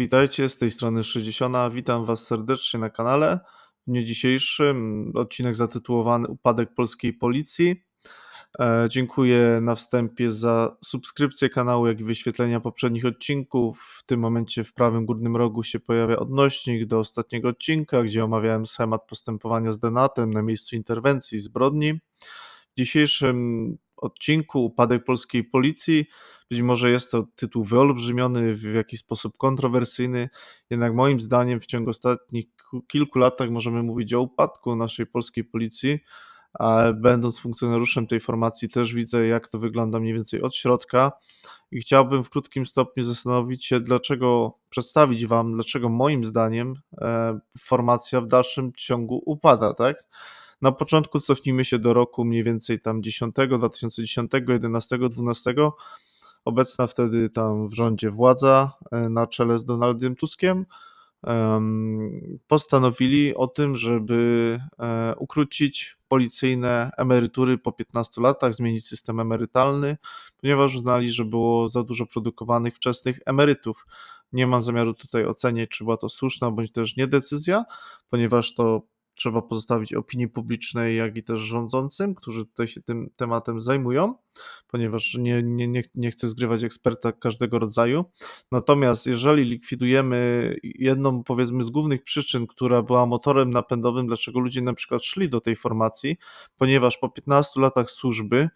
Witajcie, z tej strony Szydziesiona. Witam Was serdecznie na kanale. W dniu dzisiejszym odcinek zatytułowany Upadek polskiej policji. E, dziękuję na wstępie za subskrypcję kanału, jak i wyświetlenia poprzednich odcinków. W tym momencie w prawym górnym rogu się pojawia odnośnik do ostatniego odcinka, gdzie omawiałem schemat postępowania z denatem na miejscu interwencji i zbrodni. W dzisiejszym odcinku Upadek polskiej policji. Być może jest to tytuł wyolbrzymiony, w jakiś sposób kontrowersyjny, jednak moim zdaniem w ciągu ostatnich kilku latach możemy mówić o upadku naszej polskiej policji. A będąc funkcjonariuszem tej formacji, też widzę, jak to wygląda mniej więcej od środka. I chciałbym w krótkim stopniu zastanowić się, dlaczego przedstawić Wam, dlaczego moim zdaniem e, formacja w dalszym ciągu upada, tak? Na początku cofnijmy się do roku mniej więcej tam 10, 2010, 11, 12. Obecna wtedy tam w rządzie władza e, na czele z Donaldem Tuskiem postanowili o tym, żeby e, ukrócić policyjne emerytury po 15 latach, zmienić system emerytalny, ponieważ uznali, że było za dużo produkowanych wczesnych emerytów. Nie mam zamiaru tutaj oceniać, czy była to słuszna bądź też nie decyzja, ponieważ to trzeba pozostawić opinii publicznej, jak i też rządzącym, którzy tutaj się tym tematem zajmują, ponieważ nie, nie, nie, nie chcę zgrywać eksperta każdego rodzaju. Natomiast jeżeli likwidujemy jedną, powiedzmy, z głównych przyczyn, która była motorem napędowym, dlaczego ludzie na przykład szli do tej formacji, ponieważ po 15 latach służby,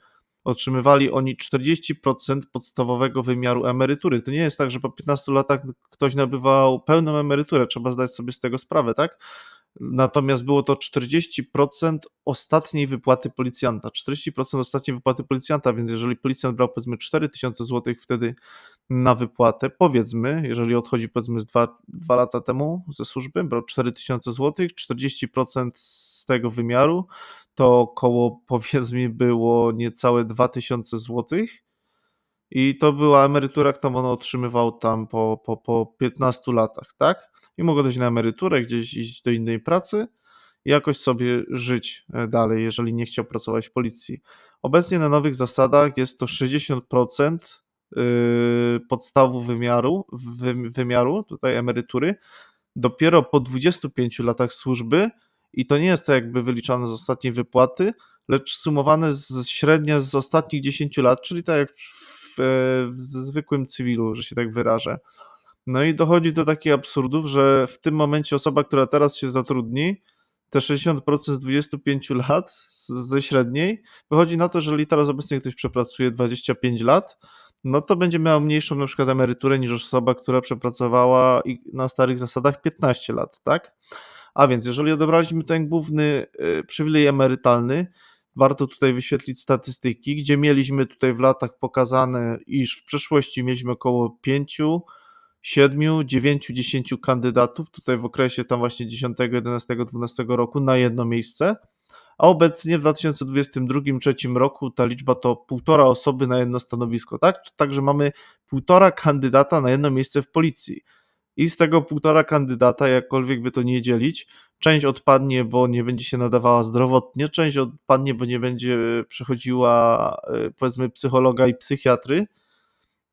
otrzymywali oni 40% podstawowego wymiaru emerytury. To nie jest tak, że po 15 latach ktoś nabywał pełną emeryturę, trzeba zdać sobie z tego sprawę, tak? Natomiast było to 40% ostatniej wypłaty policjanta. 40% ostatniej wypłaty policjanta, więc jeżeli policjant brał powiedzmy 4000 zł wtedy na wypłatę, powiedzmy, jeżeli odchodzi powiedzmy z 2, 2 lata temu ze służby, brał 4000 zł, 40% z tego wymiaru to około powiedzmy było niecałe 2000 zł. I to była emerytura, którą on otrzymywał tam po, po, po 15 latach, tak? I mogą dojść na emeryturę, gdzieś iść do innej pracy i jakoś sobie żyć e, dalej, jeżeli nie chciał pracować w policji. Obecnie na nowych zasadach jest to 60% y, podstawu wymiaru, wymiaru tutaj emerytury, dopiero po 25 latach służby i to nie jest to jakby wyliczane z ostatniej wypłaty, lecz sumowane z średnia z ostatnich 10 lat, czyli tak jak w, w zwykłym cywilu, że się tak wyrażę. No i dochodzi do takich absurdów, że w tym momencie osoba, która teraz się zatrudni, te 60% z 25 lat ze średniej, wychodzi na to, że jeżeli teraz obecnie ktoś przepracuje 25 lat, no to będzie miał mniejszą na przykład emeryturę niż osoba, która przepracowała na starych zasadach 15 lat, tak? A więc jeżeli odebraliśmy ten główny y, przywilej emerytalny, warto tutaj wyświetlić statystyki, gdzie mieliśmy tutaj w latach pokazane, iż w przeszłości mieliśmy około 5 siedmiu, dziewięciu, dziesięciu kandydatów, tutaj w okresie tam właśnie 10, 11, 12 roku na jedno miejsce, a obecnie w 2022-2023 roku ta liczba to półtora osoby na jedno stanowisko, tak? Także mamy półtora kandydata na jedno miejsce w policji. I z tego półtora kandydata, jakkolwiek by to nie dzielić, część odpadnie, bo nie będzie się nadawała zdrowotnie, część odpadnie, bo nie będzie przechodziła e, powiedzmy psychologa i psychiatry,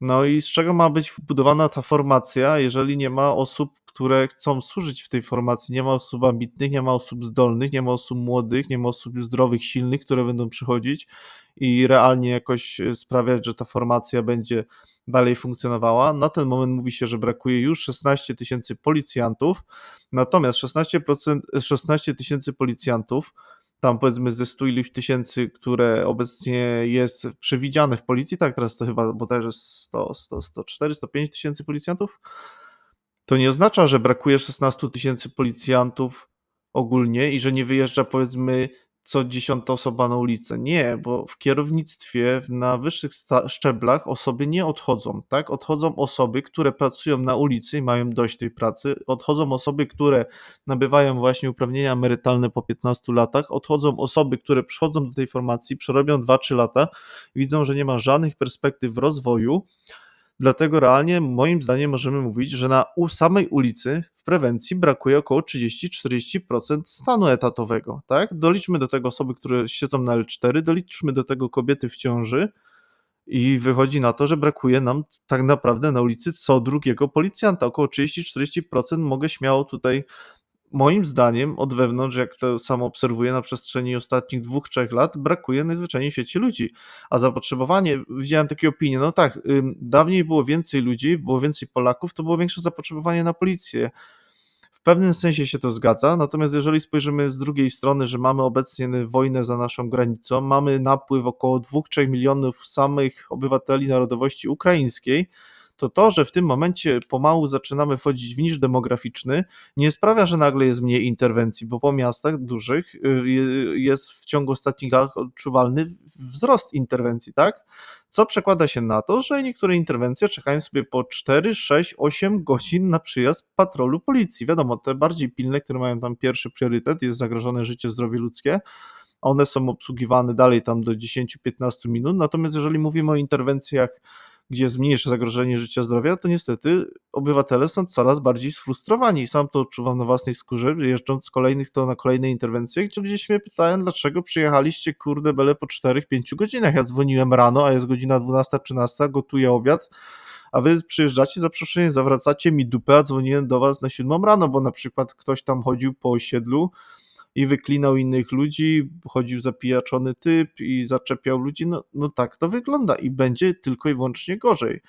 no i z czego ma być wbudowana ta formacja, jeżeli nie ma osób, które chcą służyć w tej formacji? Nie ma osób ambitnych, nie ma osób zdolnych, nie ma osób młodych, nie ma osób zdrowych, silnych, które będą przychodzić i realnie jakoś e, sprawiać, że ta formacja będzie dalej funkcjonowała. Na ten moment mówi się, że brakuje już 16 tysięcy policjantów, natomiast 16%, 16 tysięcy policjantów tam powiedzmy ze 100 iluś tysięcy, które obecnie jest przewidziane w policji, tak teraz to chyba bodajże 100, 100, 104, 105 tysięcy policjantów, to nie oznacza, że brakuje 16 tysięcy policjantów ogólnie i że nie wyjeżdża powiedzmy co dziesiąta osoba na ulicę. Nie, bo w kierownictwie na wyższych szczeblach osoby nie odchodzą, tak? Odchodzą osoby, które pracują na ulicy i mają dość tej pracy, odchodzą osoby, które nabywają właśnie uprawnienia emerytalne po 15 latach, odchodzą osoby, które przychodzą do tej formacji, przerobią 2-3 lata, widzą, że nie ma żadnych perspektyw rozwoju, Dlatego realnie moim zdaniem możemy mówić, że na samej ulicy w prewencji brakuje około 30-40% stanu etatowego. Tak? Doliczmy do tego osoby, które siedzą na L4, doliczmy do tego kobiety w ciąży I wychodzi na to, że brakuje nam tak naprawdę na ulicy co drugiego policjanta. Około 30-40% mogę śmiało tutaj moim zdaniem od wewnątrz, jak to samo obserwuję na przestrzeni ostatnich dwóch, trzech lat, brakuje najzwyczajniej w ludzi. A zapotrzebowanie, widziałem takie opinie, no tak, dawniej było więcej ludzi, było więcej Polaków, to było większe zapotrzebowanie na policję. W pewnym sensie się to zgadza, natomiast jeżeli spojrzymy z drugiej strony, że mamy obecnie wojnę za naszą granicą, mamy napływ około 2-3 milionów samych obywateli narodowości ukraińskiej, to to, że w tym momencie pomału zaczynamy wchodzić w niż demograficzny, nie sprawia, że nagle jest mniej interwencji, bo po miastach dużych y, jest w ciągu ostatnich lat odczuwalny wzrost interwencji, tak? Co przekłada się na to, że niektóre interwencje czekają sobie po 4, 6, 8 godzin na przyjazd patrolu policji. Wiadomo, te bardziej pilne, które mają tam pierwszy priorytet, jest zagrożone życie, zdrowie ludzkie, one są obsługiwane dalej tam do 10-15 minut. Natomiast jeżeli mówimy o interwencjach gdzie jest mniejsze zagrożenie życia, zdrowia, to niestety obywatele są coraz bardziej sfrustrowani. Sam to odczuwam na własnej skórze, jeżdżąc z kolejnych to na kolejne interwencje, gdzie się mnie pytają, dlaczego przyjechaliście, kurde, bele po 4-5 godzinach. Ja dzwoniłem rano, a jest godzina 12-13, gotuję obiad, a wy przyjeżdżacie, za przeproszeniem, zawracacie mi dupę, a dzwoniłem do was na 7 rano, bo na przykład ktoś tam chodził po osiedlu, i wyklinał innych ludzi, chodził zapijaczony typ i zaczepiał ludzi, no, no tak to wygląda i będzie tylko i wyłącznie gorzej.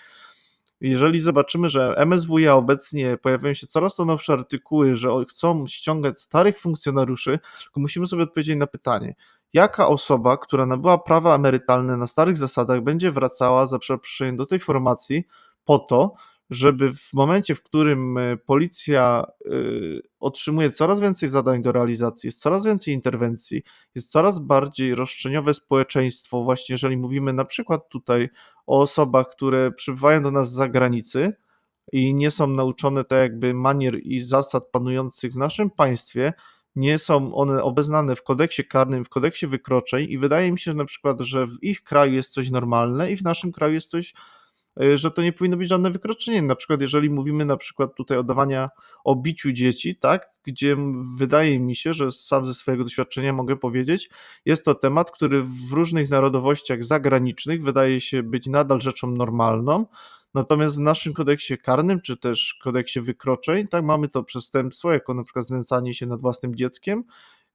Jeżeli zobaczymy, że MSWiA obecnie pojawiają się coraz to nowsze artykuły, że chcą ściągać starych funkcjonariuszy, to musimy sobie odpowiedzieć na pytanie, jaka osoba, która nabyła prawa emerytalne na starych zasadach, będzie wracała za przeproszeniem do tej formacji po to, żeby w momencie, w którym e, policja e, otrzymuje coraz więcej zadań do realizacji, jest coraz więcej interwencji, jest coraz bardziej roszczeniowe społeczeństwo, właśnie jeżeli mówimy na przykład tutaj o osobach, które przybywają do nas z zagranicy i nie są nauczone tak jakby manier i zasad panujących w naszym państwie, nie są one obeznane w kodeksie karnym, w kodeksie wykroczeń i wydaje mi się że na przykład, że w ich kraju jest coś normalne i w naszym kraju jest coś że to nie powinno być żadne wykroczenie. Na przykład, jeżeli mówimy na przykład tutaj o dawania, o biciu dzieci, tak, gdzie wydaje mi się, że sam ze swojego doświadczenia mogę powiedzieć, jest to temat, który w różnych narodowościach zagranicznych wydaje się być nadal rzeczą normalną, natomiast w naszym kodeksie karnym, czy też kodeksie wykroczeń, tak, mamy to przestępstwo, jako na przykład znęcanie się nad własnym dzieckiem,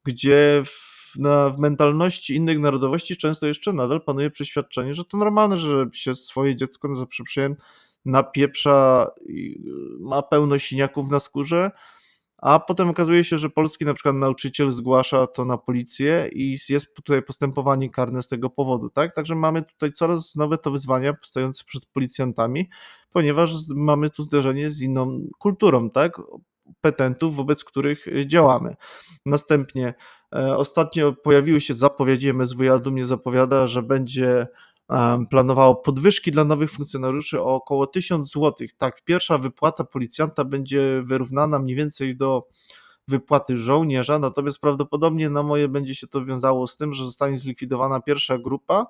gdzie w na, w mentalności innych narodowości często jeszcze nadal panuje przeświadczenie, że to normalne, że się swoje dziecko za przeproszeniem napieprza i ma pełno siniaków na skórze, a potem okazuje się, że polski na przykład nauczyciel zgłasza to na policję i jest tutaj postępowanie karne z tego powodu, tak? Także mamy tutaj coraz nowe to wyzwania stojące przed policjantami, ponieważ mamy tu zderzenie z inną kulturą, tak? Petentów, wobec których działamy. Następnie E, ostatnio pojawiły się zapowiedzi, MSWiA dumnie zapowiada, że będzie planowało podwyżki dla nowych funkcjonariuszy o około 1000 zł. Tak, pierwsza wypłata policjanta będzie wyrównana mniej więcej do wypłaty żołnierza, natomiast prawdopodobnie na moje będzie się to wiązało z tym, że zostanie zlikwidowana pierwsza grupa,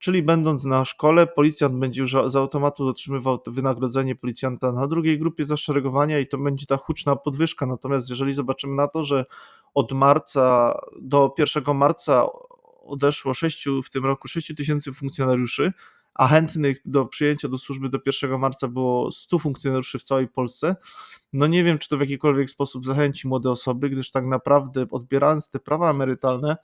czyli będąc na szkole, policjant będzie już z automatu otrzymywał wynagrodzenie policjanta na drugiej grupie zaszeregowania i to będzie ta huczna podwyżka. Natomiast jeżeli zobaczymy na to, że od marca do 1 marca odeszło 6, w tym roku 6 tysięcy funkcjonariuszy, a chętnych do przyjęcia do służby do 1 marca było 100 funkcjonariuszy w całej Polsce. No nie wiem, czy to w jakikolwiek sposób zachęci młode osoby, gdyż tak naprawdę odbierając te prawa emerytalne,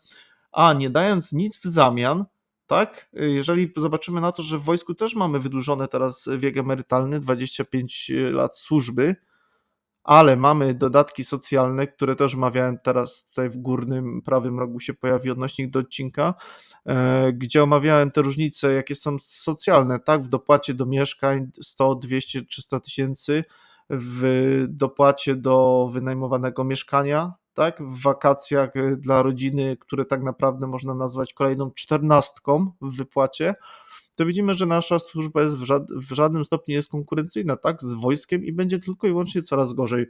a nie dając nic w zamian, tak? Jeżeli zobaczymy na to, że w wojsku też mamy wydłużone teraz wiek emerytalny, 25 lat służby, ale mamy dodatki socjalne, które też omawiałem teraz tutaj w górnym prawym rogu się pojawi odnośnik do odcinka, e, gdzie omawiałem te różnice, jakie są socjalne, tak, w dopłacie do mieszkań 100, 200, 300 tysięcy, w dopłacie do wynajmowanego mieszkania, tak, w wakacjach dla rodziny, które tak naprawdę można nazwać kolejną czternastką w wypłacie, to widzimy, że nasza służba jest w, w żadnym stopniu jest konkurencyjna tak, z wojskiem i będzie tylko i wyłącznie coraz gorzej.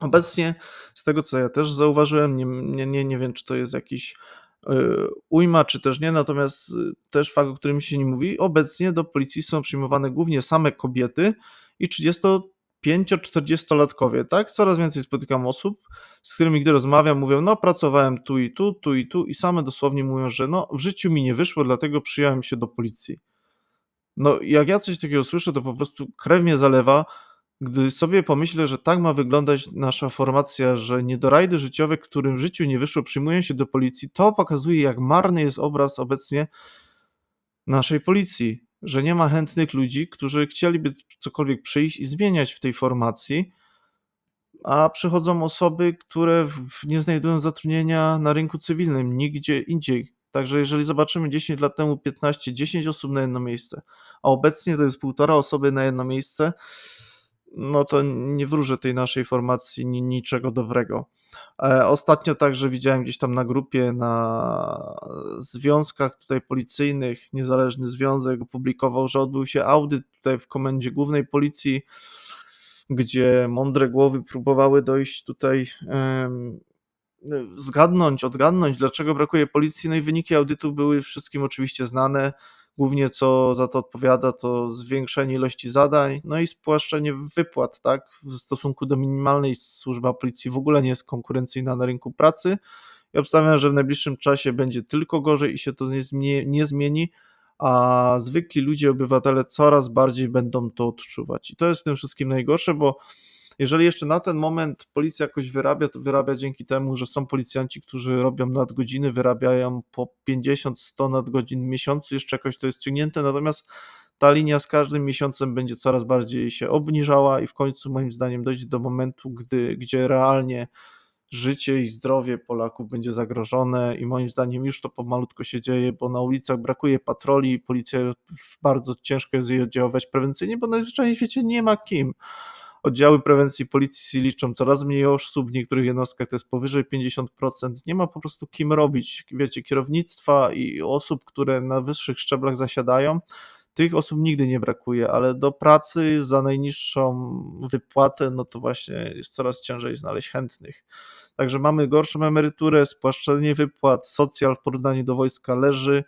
Obecnie, z tego co ja też zauważyłem, nie, nie, nie, nie wiem, czy to jest jakiś yy, ujma, czy też nie, natomiast yy, też fakt, o którym się nie mówi, obecnie do policji są przyjmowane głównie same kobiety i 30 5-40-latkowie, tak? Coraz więcej spotykam osób, z którymi gdy rozmawiam, mówią, no pracowałem tu i tu, tu i tu i same dosłownie mówią, że no w życiu mi nie wyszło, dlatego przyjąłem się do policji. No, jak ja coś takiego słyszę, to po prostu krew mnie zalewa, gdy sobie pomyślę, że tak ma wyglądać nasza formacja, że niedorajdy życiowe, którym w życiu nie wyszło, przyjmują się do policji. To pokazuje, jak marny jest obraz obecnie naszej policji, że nie ma chętnych ludzi, którzy chcieliby cokolwiek przyjść i zmieniać w tej formacji, a przychodzą osoby, które nie znajdują zatrudnienia na rynku cywilnym, nigdzie indziej. Także jeżeli zobaczymy 10 lat temu 15, 10 osób na jedno miejsce, a obecnie to jest 1,5 osoby na jedno miejsce, no to nie wróżę tej naszej formacji ni niczego dobrego. E, ostatnio także widziałem gdzieś tam na grupie, na związkach tutaj policyjnych, niezależny związek opublikował, że odbył się audyt tutaj w Komendzie Głównej Policji, gdzie mądre głowy próbowały dojść tutaj, zgadnąć, odgadnąć, dlaczego brakuje policji. No i wyniki audytu były wszystkim oczywiście znane. Głównie co za to odpowiada, to zwiększenie ilości zadań, no i spłaszczenie wypłat, tak? W stosunku do minimalnej służba policji w ogóle nie jest konkurencyjna na rynku pracy i obstawiam, że w najbliższym czasie będzie tylko gorzej i się to nie, zmie nie zmieni, a zwykli ludzie, obywatele coraz bardziej będą to odczuwać. I to jest w tym wszystkim najgorsze, bo jeżeli jeszcze na ten moment policja jakoś wyrabia, to wyrabia dzięki temu, że są policjanci, którzy robią nadgodziny, wyrabiają po 50-100 nadgodzin w miesiącu, jeszcze jakoś to jest ciągnięte, natomiast ta linia z każdym miesiącem będzie coraz bardziej się obniżała i w końcu moim zdaniem dojdzie do momentu, gdy, gdzie realnie życie i zdrowie Polaków będzie zagrożone i moim zdaniem już to pomalutko się dzieje, bo na ulicach brakuje patroli, policja bardzo ciężko jest jej oddziaływać prewencyjnie, bo najzwyczajniej w świecie nie ma kim. Oddziały prewencji policji liczą coraz mniej osób, w niektórych jednostkach to jest powyżej 50%. Nie ma po prostu kim robić. Wiecie, kierownictwa i osób, które na wyższych szczeblach zasiadają, tych osób nigdy nie brakuje, ale do pracy za najniższą wypłatę, no to właśnie jest coraz ciężej znaleźć chętnych. Także mamy gorszą emeryturę, spłaszczenie wypłat, socjal w porównaniu do wojska leży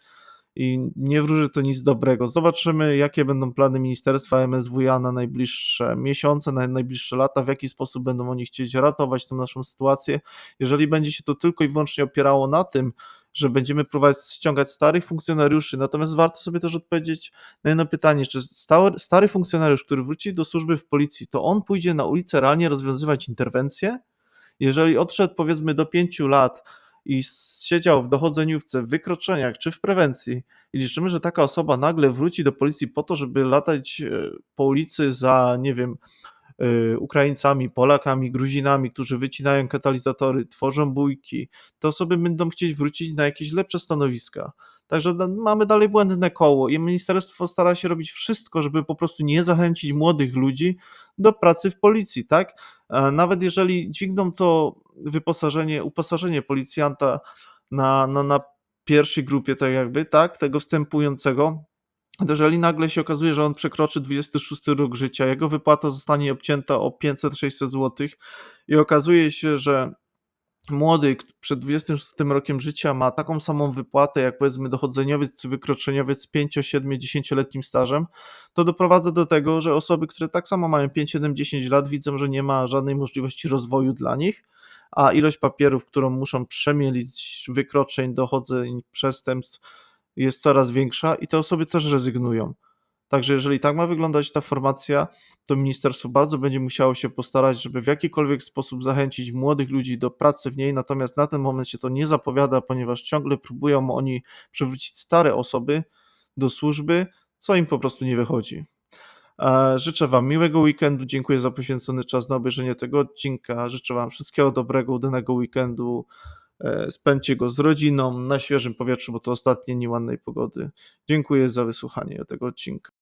i nie wróży to nic dobrego. Zobaczymy, jakie będą plany Ministerstwa MSWiA na najbliższe miesiące, na najbliższe lata, w jaki sposób będą oni chcieć ratować tę naszą sytuację. Jeżeli będzie się to tylko i wyłącznie opierało na tym, że będziemy próbować ściągać starych funkcjonariuszy, natomiast warto sobie też odpowiedzieć na jedno pytanie, czy stały, stary funkcjonariusz, który wróci do służby w policji, to on pójdzie na ulicę realnie rozwiązywać interwencje? Jeżeli odszedł powiedzmy do pięciu lat, i siedział w dochodzeniówce, w wykroczeniach czy w prewencji. I liczymy, że taka osoba nagle wróci do policji po to, żeby latać e, po ulicy za, nie wiem, Ukraińcami, Polakami, Gruzinami, którzy wycinają katalizatory, tworzą bójki, te osoby będą chcieć wrócić na jakieś lepsze stanowiska. Także mamy dalej błędne koło i ministerstwo stara się robić wszystko, żeby po prostu nie zachęcić młodych ludzi do pracy w policji, tak? Nawet jeżeli dźwigną to wyposażenie, uposażenie policjanta na, na, na pierwszej grupie, tak jakby, tak, tego wstępującego, jeżeli nagle się okazuje, że on przekroczy 26 rok życia, jego wypłata zostanie obcięta o 500-600 zł i okazuje się, że młody przed 26 rokiem życia ma taką samą wypłatę jak powiedzmy dochodzeniowiec czy wykroczeniowiec z 5, 7, 10-letnim stażem, to doprowadza do tego, że osoby, które tak samo mają 5, 7, 10 lat widzą, że nie ma żadnej możliwości rozwoju dla nich, a ilość papierów, którą muszą przemielić wykroczeń, dochodzeń, przestępstw jest coraz większa i te osoby też rezygnują. Także jeżeli tak ma wyglądać ta formacja, to ministerstwo bardzo będzie musiało się postarać, żeby w jakikolwiek sposób zachęcić młodych ludzi do pracy w niej, natomiast na ten moment się to nie zapowiada, ponieważ ciągle próbują oni przywrócić stare osoby do służby, co im po prostu nie wychodzi. E, życzę Wam miłego weekendu, dziękuję za poświęcony czas na obejrzenie tego odcinka, życzę Wam wszystkiego dobrego, udanego weekendu, spędźcie go z rodziną, na świeżym powietrzu, bo to ostatnie dni ładnej pogody. Dziękuję za wysłuchanie tego odcinka.